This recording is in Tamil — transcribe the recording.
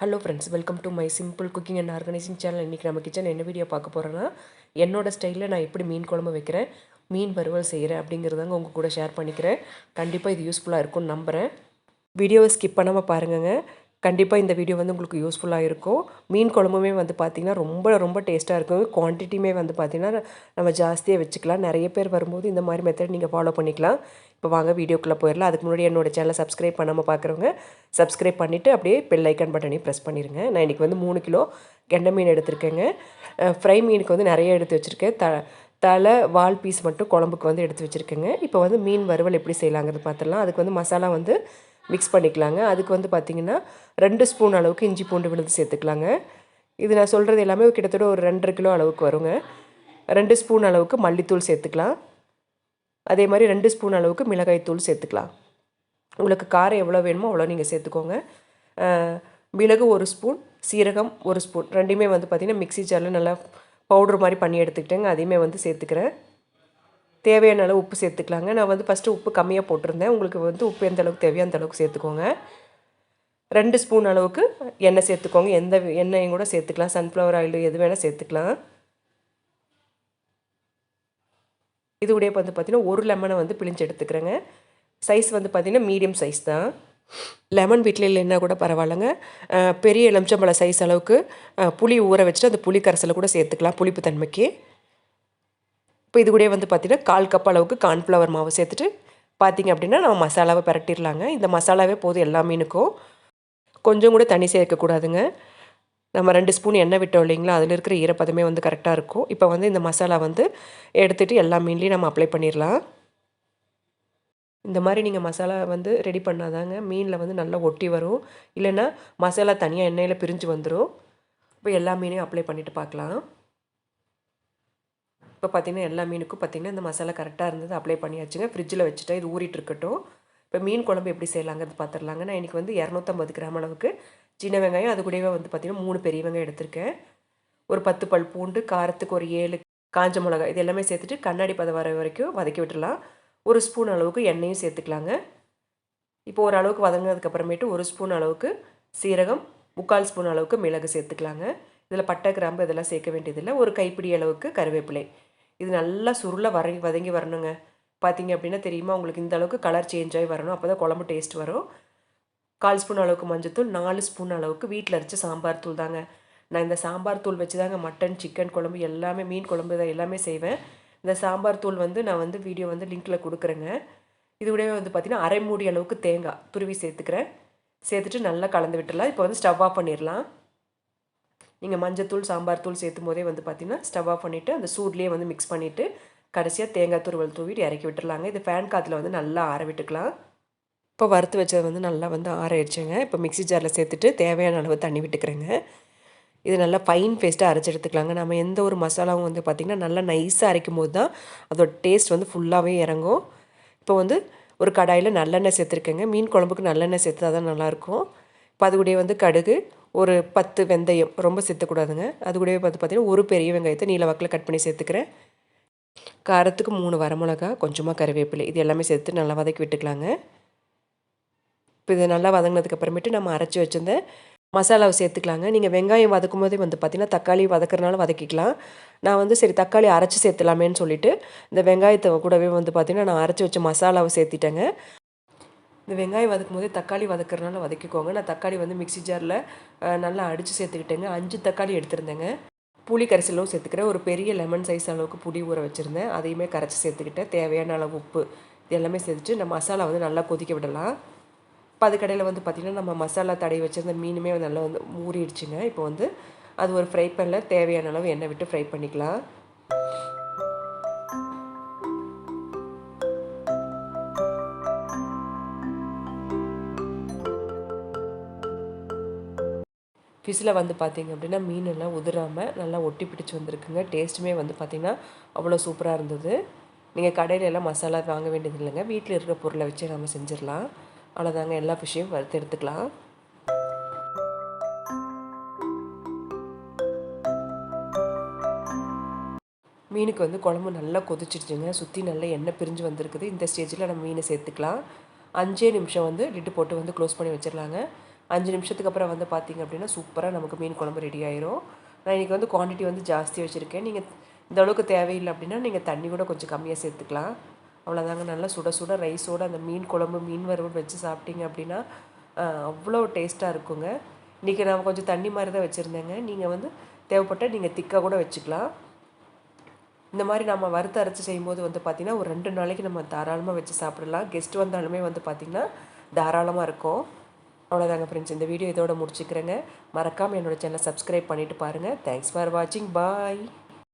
Hello friends welcome to my simple cooking and organising channel இன்றைக்கி நம்ம கிச்சன் என்ன வீடியோ பார்க்க போகிறோன்னா என்னோட ஸ்டைலில் நான் எப்படி மீன் குழம்பு வைக்கிறேன் மீன் வறுவல் செய்கிறேன் அப்படிங்கிறதாங்க உங்கள் கூட ஷேர் பண்ணிக்கிறேன். கண்டிப்பாக இது யூஸ்ஃபுல்லாக இருக்கும்னு நம்புகிறேன் வீடியோவை ஸ்கிப் பண்ணாமல் பாருங்கங்க. கண்டிப்பாக இந்த வீடியோ வந்து உங்களுக்கு யூஸ்ஃபுல்லாக இருக்கும் மீன் குழம்புமே வந்து பார்த்திங்கன்னா ரொம்ப ரொம்ப டேஸ்ட்டாக இருக்கும். குவான்டிட்டியுமே வந்து பார்த்திங்கன்னா நம்ம ஜாஸ்தியாக வச்சுக்கலாம். நிறைய பேர் வரும்போது இந்த மாதிரி மெத்தட் நீங்கள் ஃபாலோ பண்ணிக்கலாம். இப்போ வாங்க வீடியோக்குள்ளே போயிடலாம். அதுக்கு முன்னாடி என்னோட சேனலை சப்ஸ்கிரைப் பண்ணாமல் பார்க்குறவங்க சப்ஸ்கிரைப் பண்ணிவிட்டு அப்படியே பெல் ஐக்கன் பட்டனையும் ப்ரெஸ் பண்ணிடுங்க நான் இன்றைக்கி வந்து மூணு கிலோ கெண்டை மீன் எடுத்திருக்கேங்க. ஃப்ரை மீனுக்கு வந்து நிறைய எடுத்து வச்சுருக்கேன். த தலை வால் பீஸ் மட்டும் குழம்புக்கு வந்து எடுத்து வச்சுருக்கேங்க. இப்போ வந்து மீன் வறுவல் எப்படி செய்யலாங்கிறது பார்த்துடலாம் அதுக்கு வந்து மசாலா வந்து மிக்ஸ் பண்ணிக்கலாங்க. அதுக்கு வந்து பார்த்திங்கன்னா ரெண்டு ஸ்பூன் அளவுக்கு இஞ்சி பூண்டு விழுந்து சேர்த்துக்கலாங்க. இது நான் சொல்கிறது எல்லாமே கிட்டத்தட்ட ஒரு ரெண்டரை கிலோ அளவுக்கு வருங்க. ரெண்டு ஸ்பூன் அளவுக்கு மல்லித்தூள் சேர்த்துக்கலாம். அதே மாதிரி ரெண்டு ஸ்பூன் அளவுக்கு மிளகாய் தூள் சேர்த்துக்கலாம். உங்களுக்கு காரம் எவ்வளோ வேணுமோ அவ்வளோ நீங்கள் சேர்த்துக்கோங்க. மிளகு ஒரு ஸ்பூன் சீரகம் ஒரு ஸ்பூன். ரெண்டுமே வந்து பார்த்திங்கன்னா மிக்ஸி ஜாரில் நல்லா பவுட்ரு மாதிரி பண்ணி எடுத்துக்கிட்டேங்க. அதையுமே வந்து சேர்த்துக்கிறேன். தேவையான அளவு உப்பு சேர்த்துக்கலாங்க. நான் வந்து ஃபஸ்ட்டு உப்பு கம்மியாக போட்டிருந்தேன். உங்களுக்கு வந்து உப்பு எந்த அளவுக்கு தேவையோ அந்த அளவுக்கு சேர்த்துக்கோங்க. ரெண்டு ஸ்பூன் அளவுக்கு எண்ணெய் சேர்த்துக்கோங்க. எந்த எண்ணெயும் கூட சேர்த்துக்கலாம். சன்ஃப்ளவர் ஆயில் எது வேணால் சேர்த்துக்கலாம். இது உடைய வந்து பார்த்திங்கன்னா ஒரு லெமனை வந்து பிழிஞ்சு எடுத்துக்கிறேங்க. சைஸ் வந்து பார்த்திங்கன்னா மீடியம் சைஸ் தான். லெமன் வீட்டில் இல்லைன்னா கூட பரவாயில்லைங்க. பெரிய எலுமிச்சம்பழம் சைஸ் அளவுக்கு புளி ஊற வச்சுட்டு அந்த புளி கரைசலை கூட சேர்த்துக்கலாம். புளிப்பு தன்மைக்கு. இப்போ இது கூட வந்து பார்த்திங்கன்னா கால் கப் அளவுக்கு கார்ன்ஃப்ளவர் மாவு சேர்த்துட்டு பார்த்திங்க அப்படின்னா நம்ம மசாலாவை பரட்டிடலாங்க. இந்த மசாலாவே போதும் எல்லா மீனுக்கும். கொஞ்சம் கூட தண்ணி சேர்க்கக்கூடாதுங்க நம்ம ரெண்டு ஸ்பூன் எண்ணெய் விட்டோம் இல்லைங்களா? அதில் இருக்கிற ஈரப்பதமே வந்து கரெக்டாக இருக்கும். இப்போ வந்து இந்த மசாலா வந்து எடுத்துகிட்டு எல்லா மீன்லேயும் நம்ம அப்ளை பண்ணிடலாம். இந்த மாதிரி நீங்கள் மசாலா வந்து ரெடி பண்ணாதாங்க மீனில் வந்து நல்லா ஒட்டி வரும். இல்லைன்னா மசாலா தனியாக எண்ணெயில் பிரிஞ்சு வந்துடும் இப்போ எல்லா மீனையும் அப்ளை பண்ணிவிட்டு பார்க்கலாம் இப்போ பார்த்திங்கன்னா எல்லா மீனுக்கும் பார்த்திங்கன்னா இந்த மசாலா கரெக்டாக இருந்தது அப்ளை பண்ணியாச்சுங்க. ஃப்ரிட்ஜில் வச்சுட்டா இது ஊறிட்டு இருக்கட்டும் இப்போ மீன் குழம்பு எப்படி செய்யலாங்கிறது பார்த்துடலாங்க நான் இன்றைக்கி வந்து இரநூத்தம்பது கிராம் அளவுக்கு சின்ன வெங்காயம் அது கூடவே வந்து பார்த்திங்கன்னா மூணு பெரிய வெங்காயம் எடுத்திருக்கேன். ஒரு பத்து பல் பூண்டு காரத்துக்கு ஒரு ஏழு காஞ்ச மிளகாய் இது எல்லாமே சேர்த்துட்டு கண்ணாடி பதம் வர வரைக்கும் வதக்கி விட்டுடலாம். ஒரு ஸ்பூன் அளவுக்கு எண்ணெயும் சேர்த்துக்கலாங்க. இப்போ ஒரு அளவுக்கு வதங்கினதுக்கப்புறமேட்டு ஒரு ஸ்பூன் அளவுக்கு சீரகம் முக்கால் ஸ்பூன் அளவுக்கு மிளகு சேர்த்துக்கலாங்க. இதில் பட்டை கிராம்பு இதெல்லாம் சேர்க்க வேண்டியதில்லை. ஒரு கைப்பிடி அளவுக்கு கருவேப்பிலை. இது நல்லா சுருளை வர வதங்கி வரணுங்க. பார்த்தீங்க அப்படின்னா தெரியுமா? உங்களுக்கு இந்த அளவுக்கு கலர் சேஞ்ச் ஆகி வரணும். அப்போ தான் குழம்பு டேஸ்ட் வரும். கால் ஸ்பூன் அளவுக்கு மஞ்சத்தூள் நாலு ஸ்பூன் அளவுக்கு வீட்டில் அரைச்ச சாம்பார் தூள் தாங்க. நான் இந்த சாம்பார் தூள் வச்சு தாங்க மட்டன் சிக்கன் குழம்பு எல்லாமே மீன் குழம்பு இதை எல்லாமே செய்வேன். இந்த சாம்பார் தூள் வந்து நான் வந்து வீடியோ வந்து லிங்க்கில் கொடுக்குறேங்க. இது கூடவே வந்து பார்த்திங்கன்னா அரை மூடி அளவுக்கு தேங்காய் துருவி சேர்த்துக்கிறேன். சேர்த்துட்டு நல்லா கலந்து விட்டுடலாம். இப்போ வந்து ஸ்டவ் ஆஃப் பண்ணிடலாம். நீங்கள் மஞ்சத்தூள் சாம்பார் தூள் சேர்த்தும் போதே வந்து பார்த்திங்கன்னா ஸ்டவ் ஆஃப் பண்ணிவிட்டு அந்த சூட்லேயே வந்து மிக்ஸ் பண்ணிவிட்டு கடைசியாக தேங்காய் துருவல் தூவிட்டு இறக்கி விட்டுடலாங்க இது ஃபேன் காற்றுல வந்து நல்லா ஆற விட்டுக்கலாம். இப்போ வறுத்து வச்சது வந்து நல்லா வந்து ஆறிடுச்சுங்க. இப்போ மிக்சி ஜாரில் சேர்த்துட்டு தேவையான அளவு தண்ணி விட்டுக்கிறேங்க. இது நல்லா ஃபைன் பேஸ்ட்டாக அரைச்சி எடுத்துக்கலாங்க. நம்ம எந்த ஒரு மசாலாவும் வந்து பார்த்திங்கன்னா நல்லா நைஸாக அரைக்கும் போது தான் அதோட டேஸ்ட் வந்து ஃபுல்லாகவே இறங்கும். இப்போ வந்து ஒரு கடாயில் நல்லெண்ணெய் சேர்த்துருக்கேங்க. மீன் குழம்புக்கு நல்லெண்ணெய் சேர்த்தா தான் நல்லாயிருக்கும் இப்போ அது கூட வந்து கடுகு ஒரு பத்து வெந்தயம் ரொம்ப சேர்த்துக்கூடாதுங்க. அது கூடவே பார்த்து பார்த்திங்கன்னா ஒரு பெரிய வெங்காயத்தை நீல வாக்கில் கட் பண்ணி சேர்த்துக்கிறேன். காரத்துக்கு மூணு வரமிளகா கொஞ்சமாக கருவேப்பிலை இது எல்லாமே சேர்த்து நல்லா வதக்கி விட்டுக்கலாங்க. இப்போ இது நல்லா வதங்கினதுக்கு அப்புறமேட்டு நம்ம அரைச்சி வச்சிருந்த மசாலாவை சேர்த்துக்கலாங்க. நீங்கள் வெங்காயம் வதக்கும் போதே வந்து பார்த்திங்கன்னா தக்காளி வதக்குறனால வதக்கிக்கலாம். நான் வந்து சரி தக்காளி அரைச்சி சேர்த்துலாமேன்னு சொல்லிட்டு இந்த வெங்காயத்தை கூடவே வந்து பார்த்திங்கன்னா நான் அரைச்சி வச்ச மசாலாவை சேர்த்திட்டேங்க. இந்த வெங்காயம் வதக்கும் போதே தக்காளி வதக்குறனால வதக்கிக்கோங்க. நான் தக்காளி வந்து மிக்சி ஜாரில் நல்லா அடித்து சேர்த்துக்கிட்டேங்க. அஞ்சு தக்காளி எடுத்துருந்தேங்க. புளி கரைசலும் சேர்த்துக்கிறேன். ஒரு பெரிய லெமன் சைஸ் அளவுக்கு புளி ஊற வச்சுருந்தேன். அதையுமே கரைச்சி சேர்த்துக்கிட்டேன். தேவையான அளவு உப்பு இது எல்லாமே சேர்த்துட்டு நம்ம மசாலா வந்து நல்லா கொதிக்க விடலாம். இப்போ அதுக்கடையில் வந்து பார்த்திங்கன்னா நம்ம மசாலா தடவி வச்சுருந்த மீனுமே நல்லா வந்து ஊறிடுச்சுங்க. இப்போ வந்து அது ஒரு ஃப்ரை பண்ணல. தேவையான அளவு எண்ணெய் விட்டு ஃப்ரை பண்ணிக்கலாம். ஃபிஷ்ஷில் வந்து பார்த்திங்க அப்படின்னா மீனெல்லாம் உதிராமல் நல்லா ஒட்டி பிடிச்சி வந்திருக்குங்க. டேஸ்ட்டுமே வந்து பார்த்திங்கன்னா அவ்வளோ சூப்பராக இருந்தது. நீங்கள் கடையில் எல்லாம் மசாலா வாங்க வேண்டியது இல்லைங்க. வீட்டில் இருக்கிற பொருளை வச்சு நம்ம செஞ்சிடலாம். அவ்வளோதாங்க எல்லா ஃபிஷ்ஷையும் வறுத்து எடுத்துக்கலாம். மீனுக்கு வந்து குழம்பு நல்லா கொதிச்சிடுச்சுங்க. சுற்றி நல்லா எண்ணெய் பிரிஞ்சு வந்திருக்குது. இந்த ஸ்டேஜில் நம்ம மீனை சேர்த்துக்கலாம். அஞ்சே நிமிஷம் வந்து லிட்டு போட்டு வந்து க்ளோஸ் பண்ணி வச்சிடலாங்க. அஞ்சு நிமிஷத்துக்கு அப்புறம் வந்து பார்த்திங்க அப்படின்னா சூப்பராக நமக்கு மீன் குழம்பு ரெடி ஆயிரும். நான் இன்றைக்கி வந்து குவான்டிட்டி வந்து ஜாஸ்தி வச்சுருக்கேன். நீங்கள் இந்த அளவுக்கு தேவையில்லை அப்படின்னா நீங்கள் தண்ணி கூட கொஞ்சம் கம்மியாக சேர்த்துக்கலாம். அவ்வளோதாங்க நல்லா சுட சுட ரைஸோடு அந்த மீன் குழம்பு மீன் வறுவல் வச்சு சாப்பிட்டீங்க அப்படின்னா அவ்வளோ டேஸ்ட்டாக இருக்குங்க. இன்றைக்கி நான் கொஞ்சம் தண்ணி மாதிரி தான் வச்சுருந்தேங்க. நீங்கள் வந்து தேவைப்பட்டால் நீங்கள் திக்காக கூட வச்சுக்கலாம். இந்த மாதிரி நம்ம வறுத்து அரைச்சி செய்யும்போது வந்து பார்த்திங்கன்னா ஒரு ரெண்டு நாளைக்கு நம்ம தாராளமாக வச்சு சாப்பிடலாம். கெஸ்ட் வந்தாலுமே வந்து பார்த்திங்கன்னா தாராளமாக இருக்கும். அவ்வளோதாங்க ஃப்ரெண்ட்ஸ் இந்த வீடியோ இதோட முடிச்சுக்கிறேங்க. மறக்காமல் என்னோடய சேனலை சப்ஸ்கிரைப் பண்ணிவிட்டு பாருங்கள் தேங்க்ஸ் ஃபார் வாட்சிங் பாய்